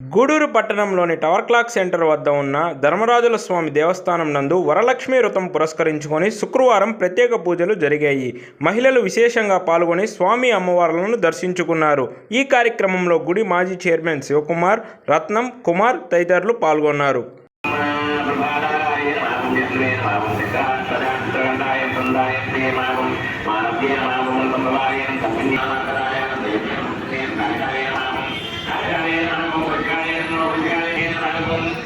గూడూరు పట్టణంలోని tower clock centre వద్ద ఉన్న ధర్మరాజుల స్వామి దేవస్థానం నందు వరలక్ష్మి వ్రతం పురస్కరించుకొని శుక్రవారం ప్రత్యేక పూజలు జరిగాయి మహిళలు విశేషంగా పాల్గొని స్వామి అమ్మవార్లను దర్శించుకున్నారు ఈ కార్యక్రమంలో గుడి మాజీ చైర్మన్ శివకుమార్ రత్నం కుమార్ తదితరులు పాల్గొన్నారు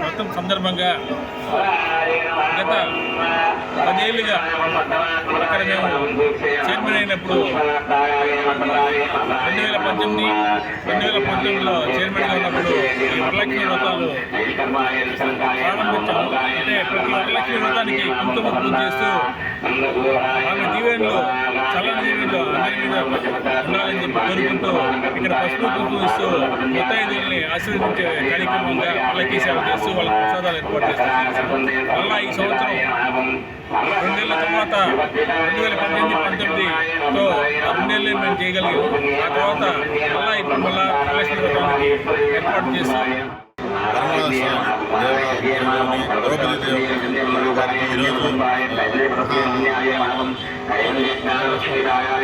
మొత్తం సందర్భంగా గత పదేళ్ళుగా అక్కడ మేము చైర్మన్ అయినప్పుడు రెండు వేల పద్దెనిమిది రెండు వేల పంతొమ్మిదిలో చైర్మన్గా వరలక్ష్మి వ్రతాలు ప్రారంభించాము అంటే ప్రతి వరలక్ష్మి వ్రతానికి కుంకుమ పూజ చేస్తూ ఆమె దీవెనలు చల్లని దీవెనలు అందరి మీద ఉండాలని చెప్పి కోరుకుంటూ ఇక్కడ పసుపు కుంకుమ ఇస్తూ ముత్తైదుల్ని ఆశీర్వదించే కార్యక్రమంగా వాళ్ళకి సేవ చేస్తూ వాళ్ళ ప్రసాదాలు ఏర్పాటు చేస్తూ మళ్ళా ఈ సంవత్సరం రెండేళ్ళ తర్వాత రెండు వేల పద్దెనిమిది పంతొమ్మిదితో రెండేళ్ళు మేము చేయగలిగాం. ఆ తర్వాత మళ్ళీ ఇప్పుడు మళ్ళీ కలెక్షన్ ఏర్పాటు చేస్తూ దేవాలయంలోని ఈరోజు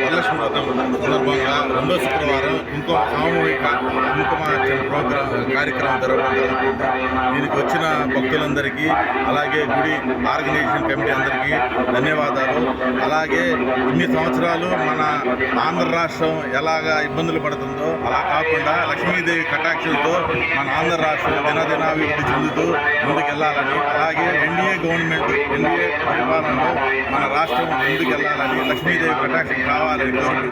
వరలక్ష్మి వ్రతం సందర్భంగా రెండో శుక్రవారం ఇంకో సామూహిక కుంకుమార్చన ప్రోగ్రాం కార్యక్రమం జరగడం జరుగుతుంది దీనికి వచ్చిన భక్తులందరికీ అలాగే గుడి ఆర్గనైజేషన్ కమిటీ అందరికీ ధన్యవాదాలు. అలాగే ఇన్ని సంవత్సరాలు మన ఆంధ్ర రాష్ట్రం ఎలాగా ఇబ్బందులు పడుతుందో అలా కాకుండా లక్ష్మీదేవి కటాక్షలతో మన ఆంధ్ర రాష్ట్రం దినదినాభివృద్ధి చెందుతూ ముందుకెళ్ళాలని అలాగే ఎన్డీఏ గవర్నమెంట్ ఎన్డీఏ పరిపాలనలో మన రాష్ట్రం ముందుకెళ్ళాలని లక్ష్మీదేవి కటాక్షం కావాలని